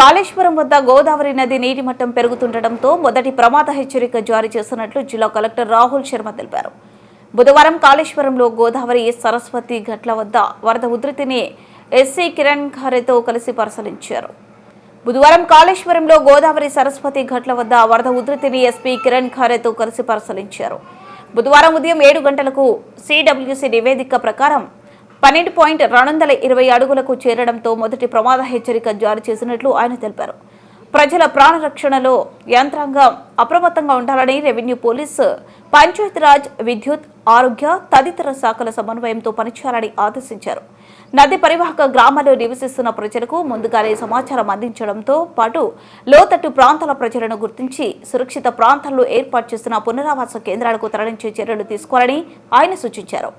కాళేశ్వరం వద్ద గోదావరి నది నీటి మట్టం పెరుగుతుండటంతో మొదటి ప్రమాద హెచ్చరిక జారీ చేస్తున్నట్లు జిల్లా కలెక్టర్ రాహుల్ శర్మ తెలిపారు. బుధవారం కాళేశ్వరంలో గోదావరి సరస్వతి ఘట్ల వద్ద వరద ఉధృతిని ఎస్సీ కిరణ్ ఖరేతో కలిసి పరిశీలించారు. బుధవారం కాళేశ్వరంలో గోదావరి సరస్వతి ఘట్ల వద్ద వరద ఉధృతిని ఎస్పీ కిరణ్ ఖరేతో కలిసి పరిశీలించారు. బుధవారం ఉదయం ఏడు గంటలకు సిడబ్ల్యూసీ నివేదిక ప్రకారం పన్నెండు పాయింట్ రెండు వందల ఇరవై అడుగులకు చేరడంతో మొదటి ప్రమాద హెచ్చరిక జారీ చేసినట్లు ఆయన తెలిపారు. ప్రజల ప్రాణరక్షణలో యంత్రాంగం అప్రమత్తంగా ఉండాలని రెవెన్యూ పోలీసు పంచాయతీరాజ్ విద్యుత్ ఆరోగ్య తదితర శాఖల సమన్వయంతో పనిచేయాలని ఆదేశించారు. నది పరివాహక గ్రామాల్లో నివసిస్తున్న ప్రజలకు ముందుగానే సమాచారం అందించడంతో పాటు లోతట్టు ప్రాంతాల ప్రజలను గుర్తించి సురక్షిత ప్రాంతాల్లో ఏర్పాటు చేసిన పునరావాస కేంద్రాలకు తరలించే చర్యలు తీసుకోవాలని ఆయన సూచించారు.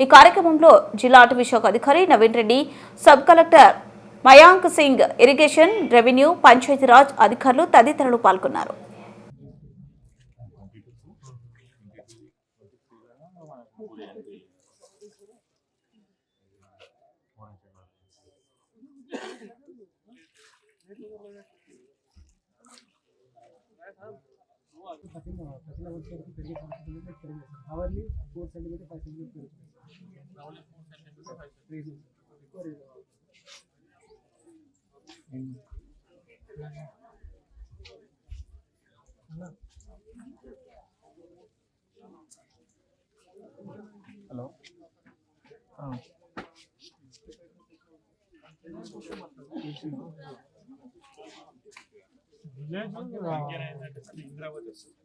ఈ కార్యక్రమంలో జిల్లా అటవీ శాఖ అధికారి Naveen Reddy sub collector Mayank Singh irrigation revenue Panchayati Raj అధికారులు తదితరులు పాల్గొన్నారు. Hourly four centimetre five centimetre పెరుగుతుంది హలో. ఇంద్రావతి వస్తుంది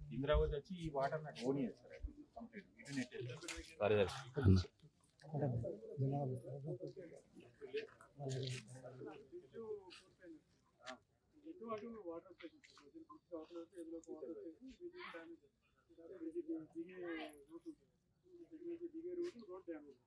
ఇంద్రావతి వచ్చి ఈ వాటర్ నాకు ఓన్ చేస్తారు కంప్లీట్ ఇటు నెట్ కార్యదర్శి దిగే రూట్ రోడ్ డ్యామేజ్